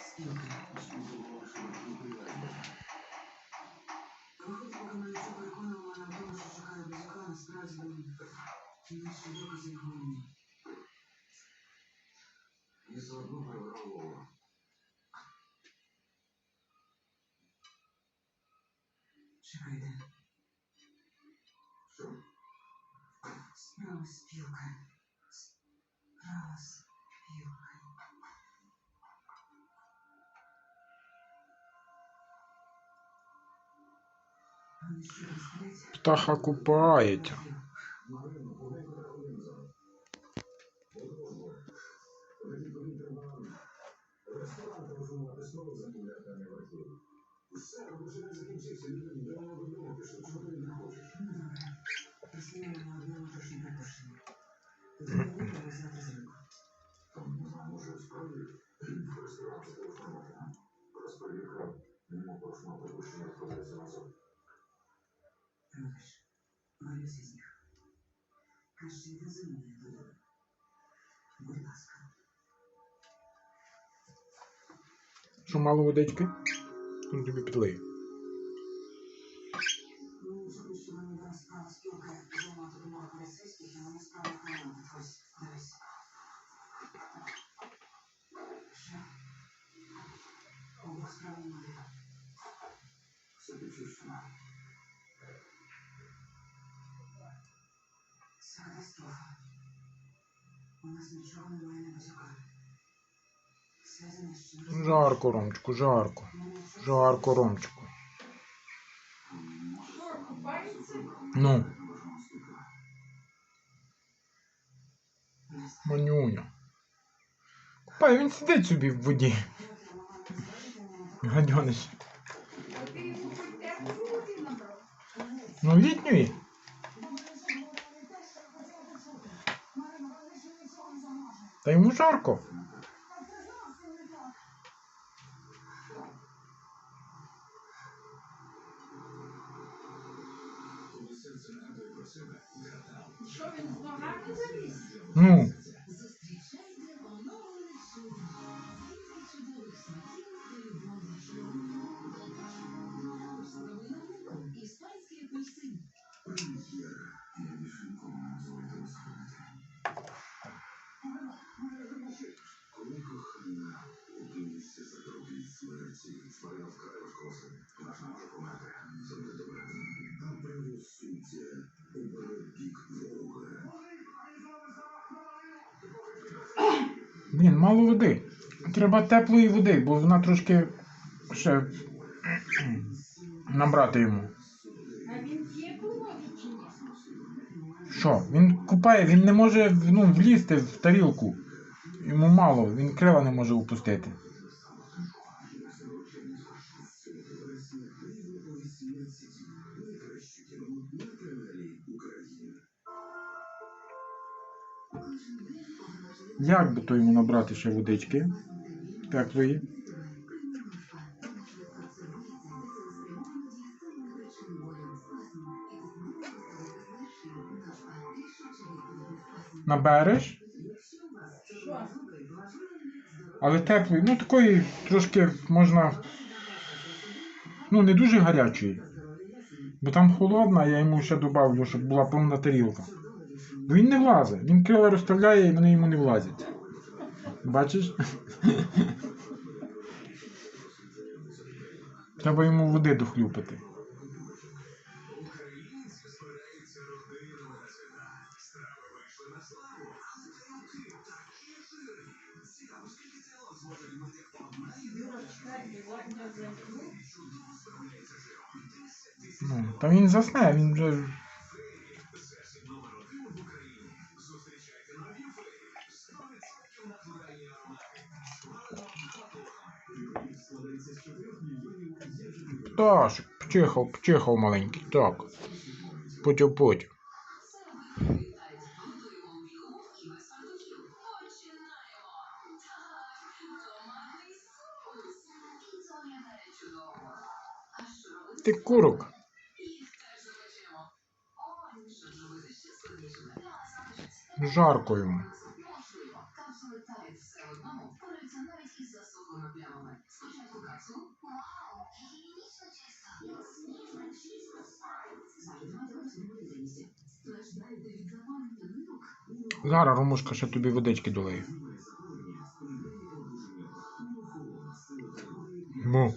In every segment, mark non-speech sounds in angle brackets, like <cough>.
спілки. Виходить, поки мене це переконувала мене в тому, що чекає бузака, насправді інші докази його вини. І все одно перевернуло. Чекайте. Що? Справа спілка. Справа Ти не хочеш? Ну, добре. Поснімемо на одному точно не вийдемо завтра зранку. Не знаю, може, справді в ресторан телефонувати, а? Раз перевірка, мимо порушного припущення вкладається назад. Вибач, боюсь із них. Краще відвези мене додому. Будь ласка. Що мало водички? Ну, тобі підлий. Ну, жаль, що Це катастрофа. У нас нічого немає на базюка. Все знищено. Жарко, Ромчику, жарко. Жарко, Ромчику. Ну, манюня. Купай, він сидить собі в воді. Гадьониш. Ну, літньої. Та йому жарко. Що він з ногами заліз? Ну, Марина важкоса. Наш не може. Це буде добре. А правосуддя обере бік ворога. блін, мало води. Треба теплої води, бо вона трошки ще набрати йому. А він п'є чи? Що? Він купає, він не може ну, влізти в тарілку. Йому мало, він крила не може упустити. Як би то йому набрати ще водички? Теплої. Набереш, але теплої, ну такої трошки можна. Ну, не дуже гарячої. Бо там холодна, я йому ще добавлю, щоб була повна тарілка. Він не влазить. Він крила розставляє і вони йому не влазять. Бачиш? <laughs> Треба йому води дохлюпати. Ну, та він засне, він вже. І це виглядає чудово. А що робити? Ти курок. Їх теж Зараз, Ромушка, ще тобі водички долею. Му.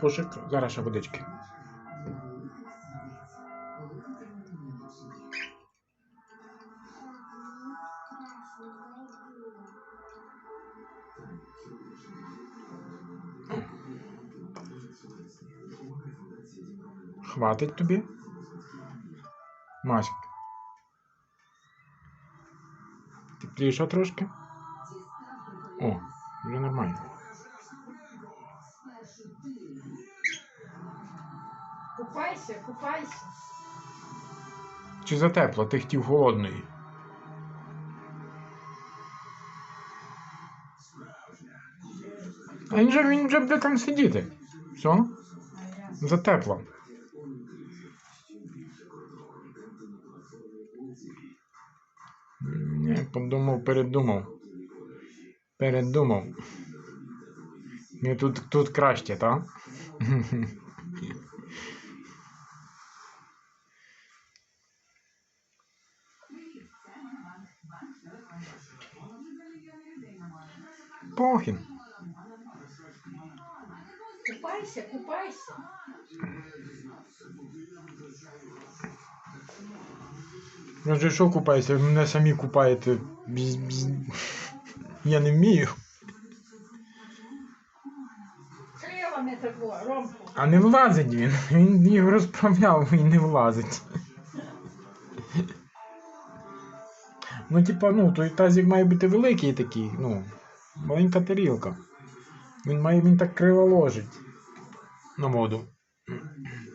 Пошик, зараз ще водички. Хватить тобі? Маськ. Тепліше трошки? О, вже нормально. Купайся, купайся. Чи за тепло, ти хотів холодної? А він же, він вже буде там сидіти. Все? За тепло. Не, подумав, передумав. Передумав. Не тут, тут краще, так? Похін. Купайся, купайся. Я вже що купаюся, ви мене самі купаєте. Біз- біз- Я не вмію. Крилами тако, Ромку. А не влазить він. Він його розправляв і не влазить. Ну, типа, ну, той тазик має бути великий такий, ну, маленька тарілка. Він має він так криво ложить на воду.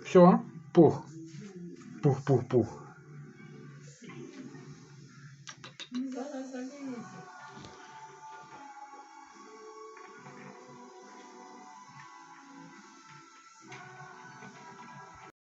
Все, пух. Пух, пух, пух.